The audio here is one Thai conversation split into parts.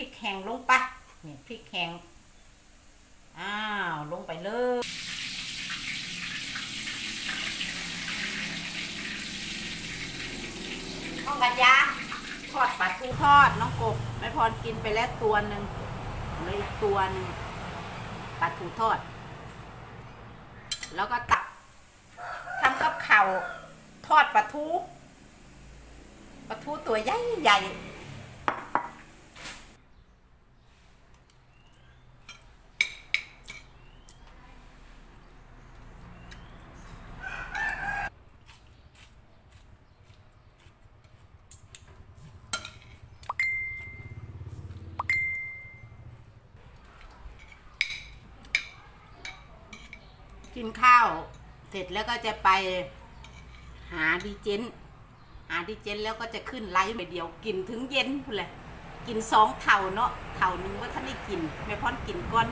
ริกแห้งลงไปนี่พริกแห้งอ้าวลงไปเลยน้องกัญญาทอดปลาทูทอดน้องกบแม่พรกินไปแล้วตัวหนึ่งเลยตัวหนึ่งปลาทูทอด แล้วก็ตักทำกับข่าวทอดปลาทูปลาทูตัวใหญ่ใหญ่ กินข้าว เสร็จแล้วก็จะไปหาดีเจนหาดีเจนแล้วก็จะขึ้นไลฟ์ไปเดียวกินถึงเย็นพูเลยกินสองเท่าเนาะเท่านึงว่าท่านได้กินไม่พ้อนกินก่อน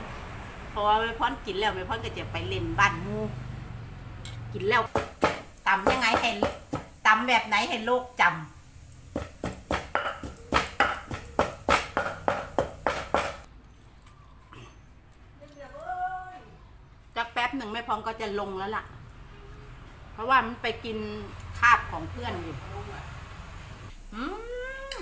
เพราะว่าไม่พ้อนกินแล้วไม่พ้อนก็จะไปเล่นบ้านมูกินแล้วตำยังไงให้ตำแบบไหนให้โลกจำ หนึ่งไม่พร้อมก็จะลงแล้วล่ะ เพราะว่ามันไปกินคาบของเพื่อนอยู่อืม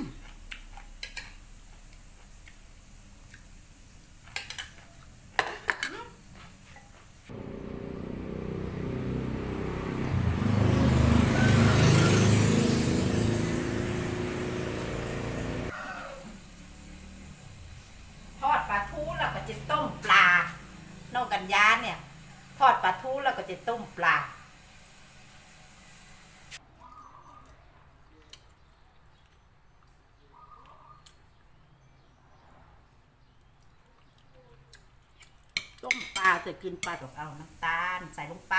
ทอดปลาทูแล้วก็จะต้มปลา นอกกันยาเนี่ย ทอดปลาทูแล้วก็ จะต้มปลา ต้มปลาจะกินปลากับเอาน้ำตาล ใส่ลงไป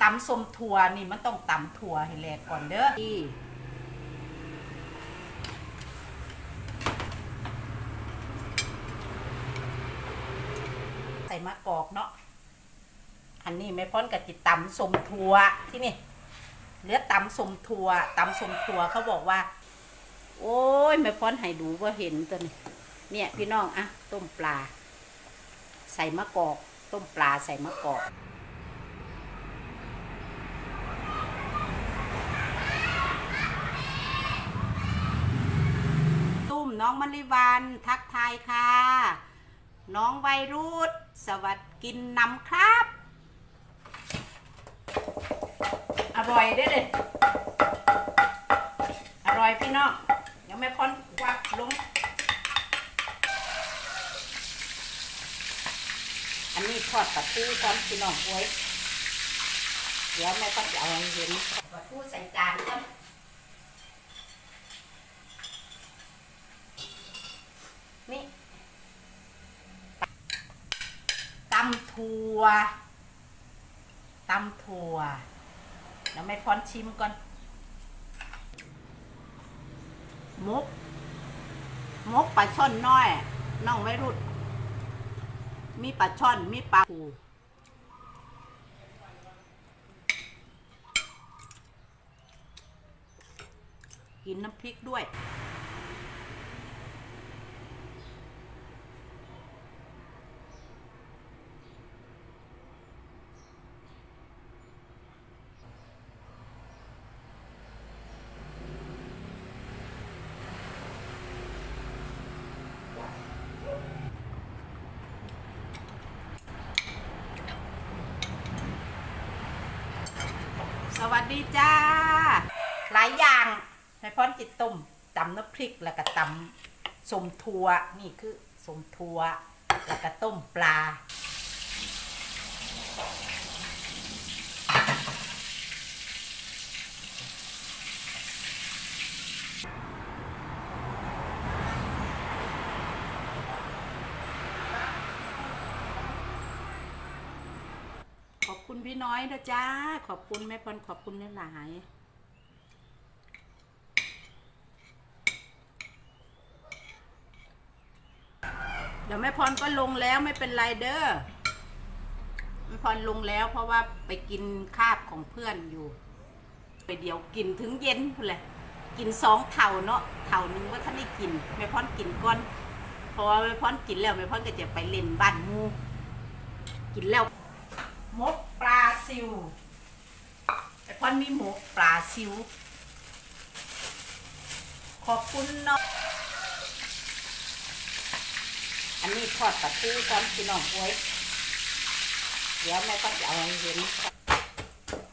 ตำส้มถั่วนี่มันต้องตำถั่วให้แหลกก่อนเด้อที่ใส่ มะกอกเนาะอันนี้ไม่พ้นกับจิตตำสมถั่วที่นี่เลือตำสมถั่วตำสมถั่วเขาบอกว่า โอ้ยไม่พ้นให้ดูว่าเห็นตัวนี้เนี่ย พี่น้องอะต้มปลา ใส่มะกอก ต้มปลาใส่มะกอกตุ้มน้องมะลิวันทักทายค่ะ น้องไวรุธสวัสดีกินน้ำครับ อร่อยเด้อเลยอร่อยพี่น้องยังไม่พ้นควักลง อันนี้ทอดปลาทูพร้อมพี่น้องไว้เดี๋ยวแม่ต้องจะเอาให้เห็นปลาทูใส่จานก่อนนี่ตำถั่วตำถั่วแล้วแม่พรชิมก่อน มุก มุกปลาช่อนน้อยน้องไม่รุด มีปลาช่อน มีปลาปูกินน้ำพริกด้วย ดีจ้า หลายอย่างให้พรจิตต้มตำน้ำพริกแล้วก็ตำสมทัวนี่คือสมทัวแล้วก็ต้มปลา ข อบคุณพี่น้อยนะจ้า ขอบคุณแม่พรขอบคุณหลายเดี๋ยวแม่พรก็ลงแล้วไม่เป็นไรเด้อแม่พรลงแล้วเพราะว่าไปกินคาบของเพื่อนอยู่ ไปเดี๋ยวกินถึงเย็นพูนเลยกินสองเท่าเนาะเท่านึงว่าท่านได้กินแม่พรกินก่อนเพราะว่าแม่พรกินแล้วแม่พรก็จะไปเล่นบ้านมูกินแล้วมก ซิวแม่พรมีหมกปลาซิว ขอบคุณเนาะอันนี้ทอดปลาทูก่อนพี่น้องโอ้ยเดี๋ยวแม่ก็จะเอาให้เห็น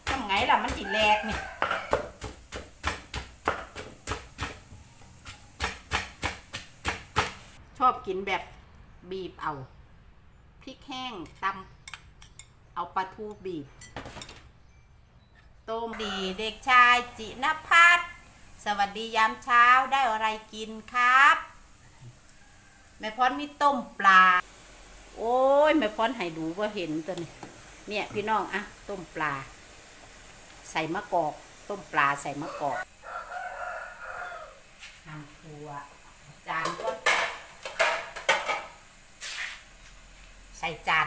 ทำไงล่ะมันสิแหลกนี่ชอบกินแบบบีบเอาพริกแห้งตำ เอาปลาทูบีบ ต้มดีเด็กชายจินพัฒน์สวัสดียามเช้าได้อะไรกินครับ แม่พรมีต้มปลา โอ้ยแม่พรให้ดูว่าเห็นตัวนี้เนี่ยพี่น้องอะต้มปลา ใส่มะกอก ต้มปลาใส่มะกอกหั่นถั่วจานก็ใส่จาน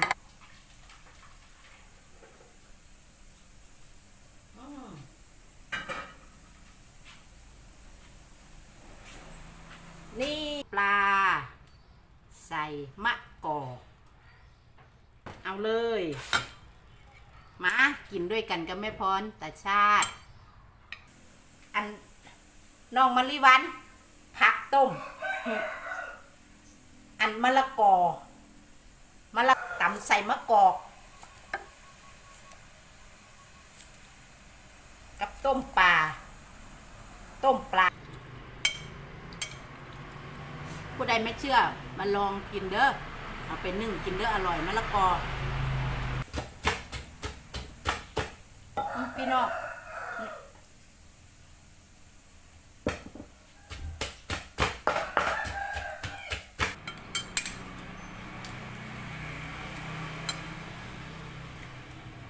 อืมนี่ปลา ใส่ มะกอก เอาเลย มากินด้วยกันกับแม่พรตาชาติ อันน้องมะลิวัน ผักต้ม อันมะละกอมะละตำใส่มะกอก กับต้มปลาต้มปลาผู้ใดไม่เชื่อ มาลองกินเด้อเอาไปนึ่งกินเด้ออร่อยมะละกออืมพี่น้อง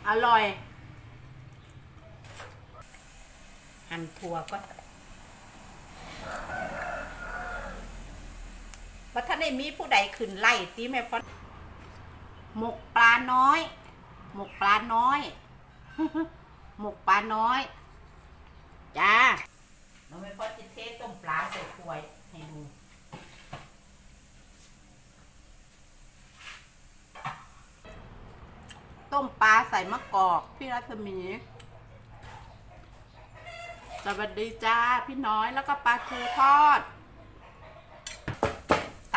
อร่อย หั่นถั่วก็ ว่าถ้าได้มีผู้ใดขึ้นไล่ตีแม่พอหมกปลาน้อย หมกปลาน้อย หมกปลาน้อย จ้าน้องแม่พอจิเทต้มปลาใส่ถ้วยให้ดูต้มปลาใส่มะกอก พี่รัศมี สวัสดีจ้า พี่น้อยแล้วก็ปลาทูทอด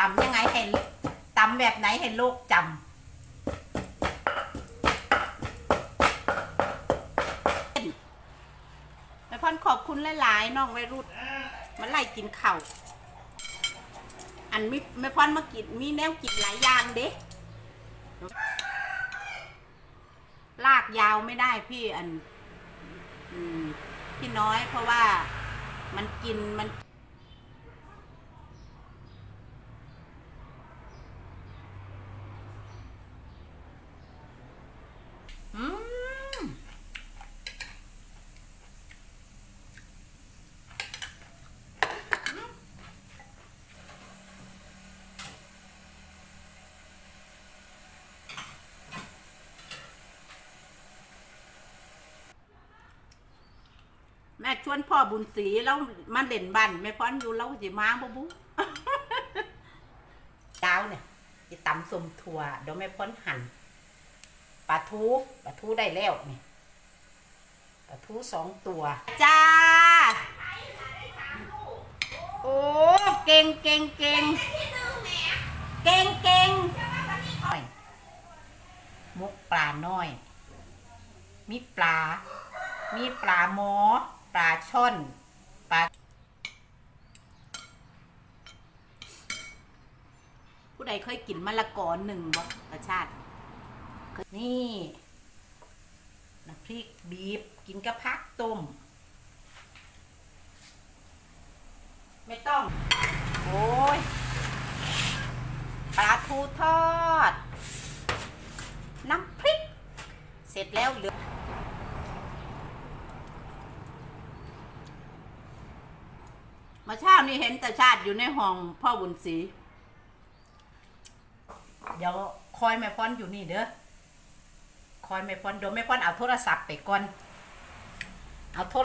ตำยังไงเห็นตำ แบบไหนเห็นลูกจำแม่พอนขอบคุณหลายๆน้องไวรุดมันไล่กินเข่าวอันมีแม่พอนมากินมีแนวกินหลายอย่างเด้ลากยาวไม่ได้พี่อันอพี่น้อยเพราะว่ามันกินมัน อืมแม่ ชวนพ่อบุญศรีแล้วมาเล่นบ้านแม่พรอยู่แล้วสิมาบ่บุดาวเนี่ยจะตำสมถั่วเดี๋ยวแม่พรหั่นปลาทูปลาทูได้แล้วนี่ปลาทูสองตัว จ้า โอ้เก่งเก่งเก่งเก่งเก่งมุกปลาน้อย มีปลา มีปลาหมอ ปลาช่อนปลาผู้ใดเคยกินมะละกอหนึ่งบ่ประชาติ นี่น้ำพริกบีบกินกับพักต้ม ไม่ต้อง โอ้ยปลาทูทอด น้ำพริก เสร็จแล้วเหลือ มาเช้านี้เห็นแต่ชาติอยู่ในห้องพ่อบุญศรีเดี๋ยวคอยแม่พรอยู่นี่เด้อคอยแม่พรเดี๋ยวแม่พรเอาโทรศัพท์ไปก่อนเอาโทร